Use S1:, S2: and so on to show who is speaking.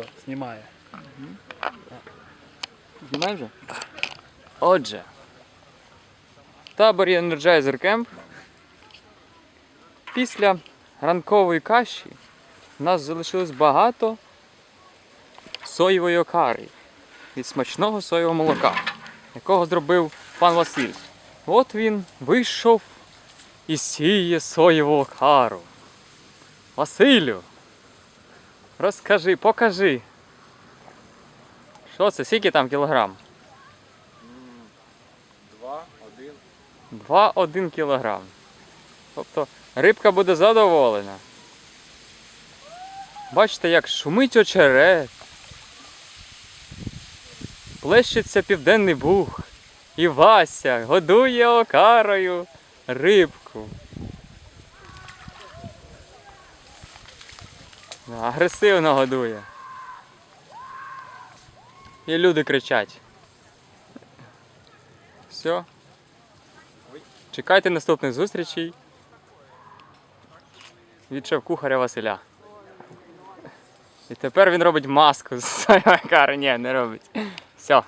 S1: Все, знімає.
S2: Знімай вже? Отже. в Таборі Energizer Camp. Після ранкової каші в нас залишилось багато соєвої окари від смачного соєвого молока, якого зробив пан Василь. От він вийшов і сіє соєву окару. Василю, розкажи, покажи. Що це? Скільки там кілограм?
S1: Два, один.
S2: 2-1 кілограм. Тобто рибка буде задоволена. Бачите, як шумить очерет. Плещеться південний буг. І Вася годує окарою рибку. Агресивно годує. І люди кричать. Все. Чекайте наступних зустрічей від шеф-кухаря Василя. І тепер він робить маску з кари. Ні, не робить. Все.